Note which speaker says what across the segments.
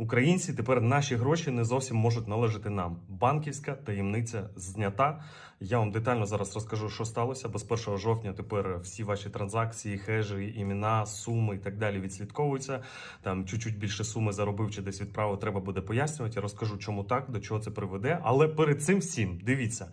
Speaker 1: Українці тепер наші гроші не зовсім можуть належати нам. Банківська таємниця знята. Я вам детально зараз розкажу, що сталося, бо з 1 жовтня тепер всі ваші транзакції, хежі, імена, суми і так далі відслідковуються. Там чуть-чуть більше суми заробив чи десь відправив, треба буде пояснювати. Я розкажу, чому так, до чого це приведе. Але перед цим всім дивіться.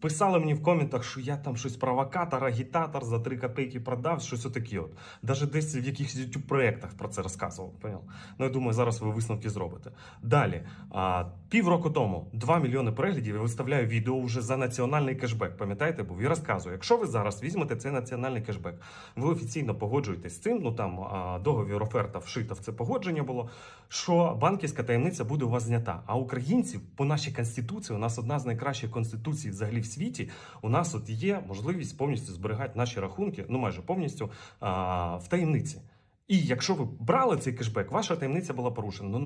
Speaker 1: Писали мені в коментах, що я там щось провокатор, агітатор за 3 копійки продав, щось отаке. От. Даже десь в якихось youtube проєктах про це розказував. Поняв? Ну, я думаю, зараз ви висновки зробите. Далі, а, півроку тому 2 мільйони переглядів я виставляю відео вже за національний кешбек. Пам'ятаєте, був і розказую, якщо ви зараз візьмете цей національний кешбек, ви офіційно погоджуєтесь з цим. Ну там а, договір оферта вшита в це погодження було. Що банківська таємниця буде у вас знята. А українців по нашій конституції, у нас одна з найкращих конституцій взагалі світі. У нас от є можливість повністю зберігати наші рахунки, ну майже повністю а, в таємниці. І якщо ви брали цей кешбек, ваша таємниця була порушена. Ну